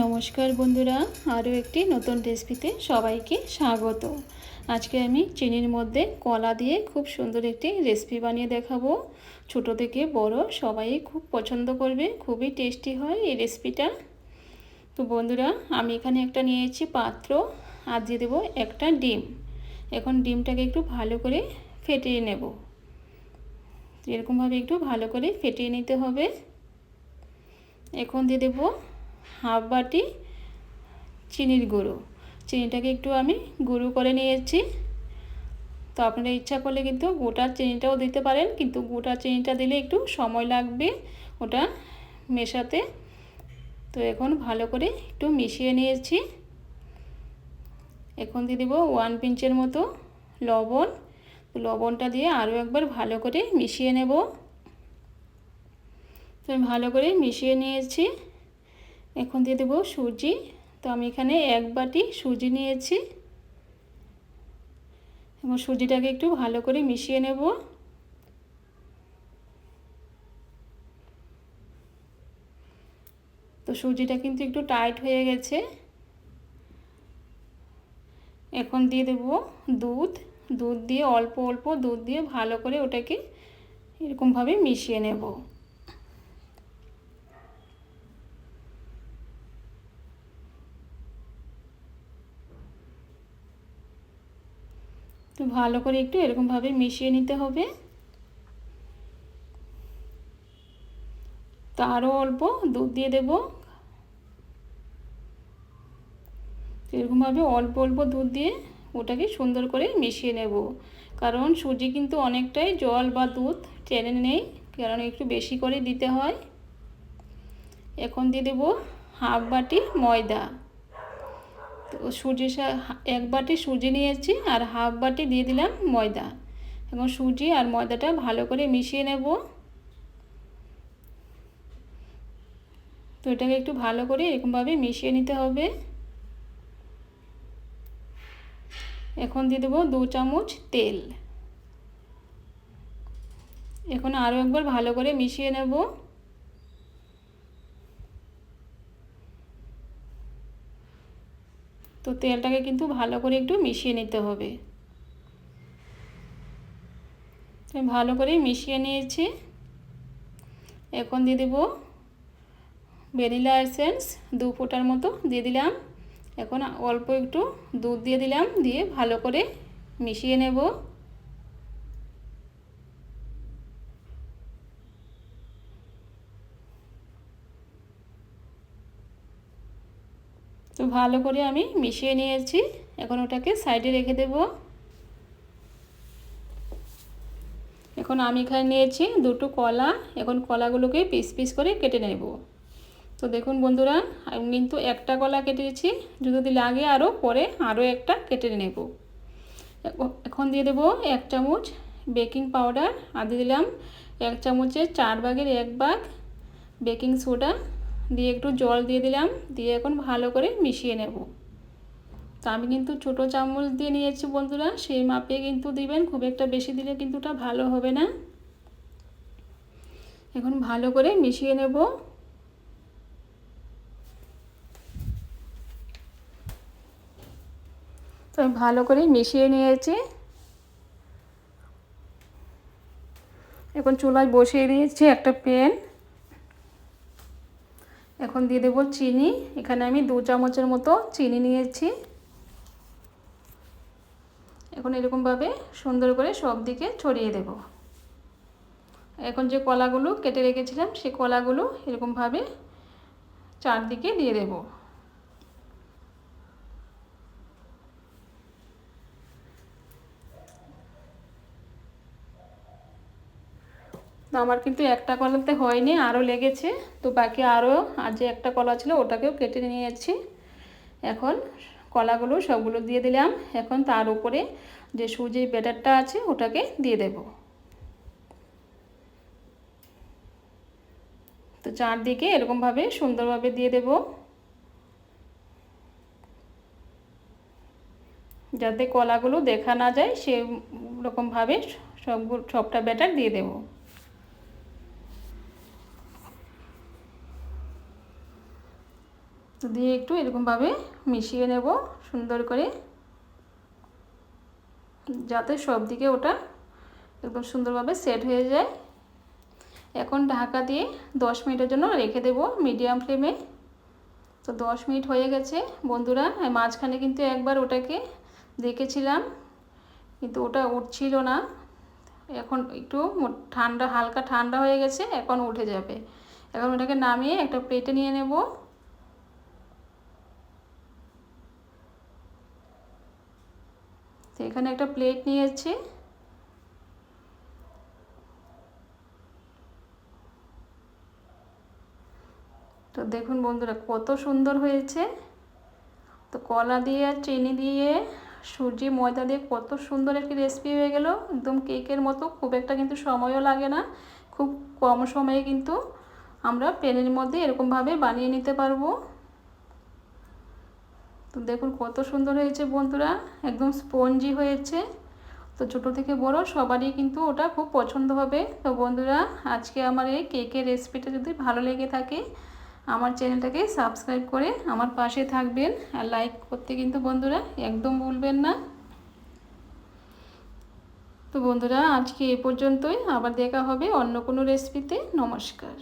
নমস্কার বন্ধুরা, আরও একটি নতুন রেসিপিতে সবাইকে স্বাগত। আজকে আমি চিনির মধ্যে কলা দিয়ে খুব সুন্দর একটি রেসিপি বানিয়ে দেখাবো। ছোট থেকে বড় সবাই খুব পছন্দ করবে, খুবই টেস্টি হয় এই রেসিপিটা তো বন্ধুরা, আমি এখানে একটা নিয়েছি পাত্র, আর দিয়ে দেবো একটা ডিম। এখন ডিমটাকে একটু ভালো করে ফেটিয়ে নেব। এরকমভাবে একটু ভালো করে ফেটিয়ে নিতে হবে। এখন দিয়ে দেবো হাফ বাটি চিনির গুঁড়ো। চিনিটাকে একটু আমি গুঁড়ো করে নিয়েছি। তো আপনারা ইচ্ছা করলে কিন্তু গোটা চিনিটাও দিতে পারেন, কিন্তু গোটা চিনিটা দিলে একটু সময় লাগবে ওটা মেশাতে। তো এখন ভালো করে একটু মিশিয়ে নিয়েছি। এখন দিয়ে দেবো ওয়ান পিঞ্চের মতো লবণ। লবণটা দিয়ে আরও একবার ভালো করে মিশিয়ে নেব। তো ভালো করে মিশিয়ে নিয়েছি। এখন দিয়ে দেবো সুজি। তো আমি এখানে এক বাটি সুজি নিয়েছি। এবং সুজিটাকে একটু ভালো করে মিশিয়ে নেব। তো সুজিটা কিন্তু একটু টাইট হয়ে গেছে। এখন দিয়ে দেব দুধ। দুধ দিয়ে অল্প অল্প দুধ দিয়ে ভালো করে ওটাকে এরকমভাবে মিশিয়ে নেব। তো ভালো করে একটু এরকমভাবে মিশিয়ে নিতে হবে। তো আরও অল্প দুধ দিয়ে দেব। এরকমভাবে অল্প অল্প দুধ দিয়ে ওটাকে সুন্দর করে মিশিয়ে নেব। কারণ সুজি কিন্তু অনেকটাই জল বা দুধ টেনে নেই, কারণ একটু বেশি করে দিতে হয়। এখন দিয়ে দেব হাফ বাটি ময়দা। তো সুজি এক বাটি সুজি নিয়েছি আর হাফ বাটি দিয়ে দিলাম ময়দা। এবং সুজি আর ময়দাটা ভালো করে মিশিয়ে নেব। তো এটাকে একটু ভালো করে এরকমভাবে মিশিয়ে নিতে হবে। এখন দিয়ে দেবো দু চামচ তেল। এখন আরও একবার ভালো করে মিশিয়ে নেব। তো তেলটাকে কিন্তু ভালো করে একটু মিশিয়ে নিতে হবে। ভালো করে মিশিয়ে নিয়েছি। এখন দিয়ে দেবো ভ্যানিলা এসেন্স দু ফোঁটার মতো দিয়ে দিলাম। এখন অল্প একটু দুধ দিয়ে দিলাম, দিয়ে ভালো করে মিশিয়ে নেব। তো ভালো করে আমি মিশিয়ে নিয়েছি। এখন ওটাকে সাইডে রেখে দেব। এখন আমি এখানে নিয়েছি দুটো কলা। এখন কলাগুলোকে পিস পিস করে কেটে নেব। তো দেখুন বন্ধুরা, আমি কিন্তু একটা কলা কেটেছি। যদি লাগে আরও পরে আরও একটা কেটে নেব। এখন দিয়ে দেবো এক চামচ বেকিং পাউডার। আর দিয়ে দিলাম এক চামচের চার ভাগের এক ভাগ বেকিং সোডা। দিয়ে একটু জল দিয়ে দিলাম, দিয়ে এখন ভালো করে মিশিয়ে নেব। তো আমি কিন্তু ছোটো চামচ দিয়ে নিয়েছি বন্ধুরা, সেই মাপে কিন্তু দিবেন, খুব একটা বেশি দিলে কিন্তু ওটা ভালো হবে না। এখন ভালো করে মিশিয়ে নেব। তো আমি ভালো করে মিশিয়ে নিয়েছি। এখন চুলায় বসিয়ে দিয়েছি একটা প্যান। এখন দিয়ে দেবো চিনি। এখানে আমি দু চামচের মতো চিনি নিয়েছি। এখন এরকমভাবে সুন্দর করে সব দিকে ছড়িয়ে দেব। এখন যে কলাগুলো কেটে রেখেছিলাম, সে কলাগুলো এরকমভাবে চারদিকে দিয়ে দেবো। তো আমার কিন্তু একটা কলাতে হয়নি, আরও লেগেছে। তো বাকি আরও আর যে একটা কলা ছিল ওটাকেও কেটে নিয়েছি এখন কলাগুলো সবগুলো দিয়ে দিলাম। এখন তার উপরে যে সুজির ব্যাটারটা আছে ওটাকে দিয়ে দেব। তো চারদিকে এরকমভাবে সুন্দরভাবে দিয়ে দেব। যাতে কলাগুলো দেখা না যায় সে সেরকমভাবে সবগুলো সবটা ব্যাটার দিয়ে দেবো। দিয়ে একটু এরকমভাবে মিশিয়ে নেব সুন্দর করে, যাতে সব দিকে ওটা একদম সুন্দরভাবে সেট হয়ে যায়। এখন ঢাকা দিয়ে দশ মিনিটের জন্য রেখে দেব মিডিয়াম ফ্লেমে তো দশ মিনিট হয়ে গেছে বন্ধুরা মাঝখানে কিন্তু একবার ওটাকে দেখেছিলাম, কিন্তু ওটা উঠছিল না। এখন একটু ঠান্ডা, হালকা ঠান্ডা হয়ে গেছে, এখন উঠে যাবে। এখন ওটাকে নামিয়ে একটা প্লেটে নিয়ে নেব। তো এখানে একটা প্লেট নিয়েছি। তো দেখুন বন্ধুরা কত সুন্দর হয়েছে। তো কলা দিয়ে আর চিনি দিয়ে, সুজি, ময়দা দিয়ে কত সুন্দর একটি রেসিপি হয়ে গেল। একদম কেকের মতো, খুব একটা কিন্তু সময়ও লাগে না। খুব কম সময়ে কিন্তু আমরা প্যানের মধ্যে এরকমভাবে বানিয়ে নিতে পারব। তো দেখুন কত সুন্দর হয়েছে বন্ধুরা, একদম স্পঞ্জি হয়েছে। তো ছোটো থেকে বড় সবারই কিন্তু ওটা খুব পছন্দ হবে। তো বন্ধুরা, আজকে আমার এই কেকের রেসিপিটা যদি ভালো লেগে থাকে, আমার চ্যানেলটাকে সাবস্ক্রাইব করে আমার পাশে থাকবেন আর লাইক করতে কিন্তু বন্ধুরা একদম ভুলবেন না। তো বন্ধুরা, আজকে এ পর্যন্তই, আবার দেখা হবে অন্য কোনো রেসিপিতে নমস্কার।